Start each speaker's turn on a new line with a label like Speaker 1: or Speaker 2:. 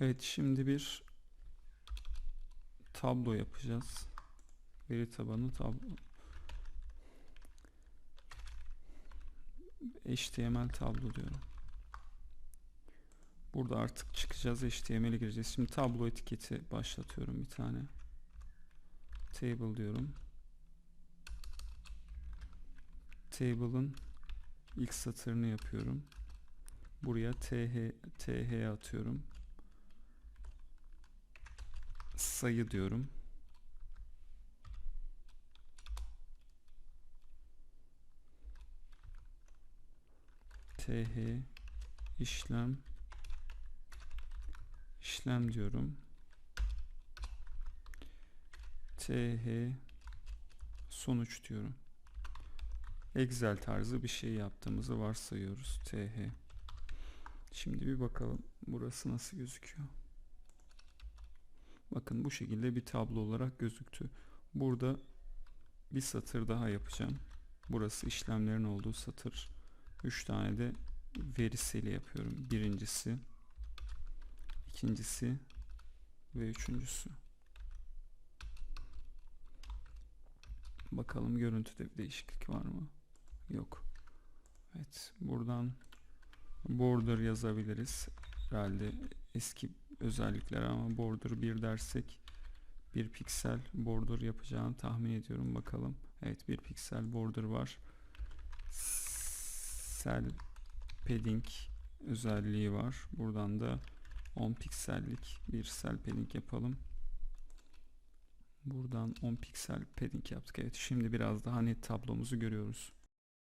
Speaker 1: Evet şimdi bir tablo yapacağız. Veri tabanı tablo. HTML tablo diyorum. Burada artık çıkacağız. HTML'e gireceğiz. Şimdi tablo etiketi başlatıyorum bir tane. Table diyorum. Table'ın ilk satırını yapıyorum. Buraya th th atıyorum. Sayı diyorum. th işlem işlem diyorum. th sonuç diyorum. Excel tarzı bir şey yaptığımızı varsayıyoruz. th. Şimdi bir bakalım burası nasıl gözüküyor. Bakın bu şekilde bir tablo olarak gözüktü. Burada bir satır daha yapacağım. Burası işlemlerin olduğu satır. 3 tane de veri seli yapıyorum. Birincisi, ikincisi ve üçüncüsü. Bakalım görüntüde bir değişiklik var mı? Yok. Evet, buradan border yazabiliriz. Herhalde eski özellikler ama border 1 dersek bir piksel border yapacağını tahmin ediyorum. Bakalım. Evet, bir piksel border var. Cell padding özelliği var. Buradan da 10 piksellik bir cell padding yapalım. Buradan 10 piksel padding yaptık. Evet şimdi biraz daha net tablomuzu görüyoruz.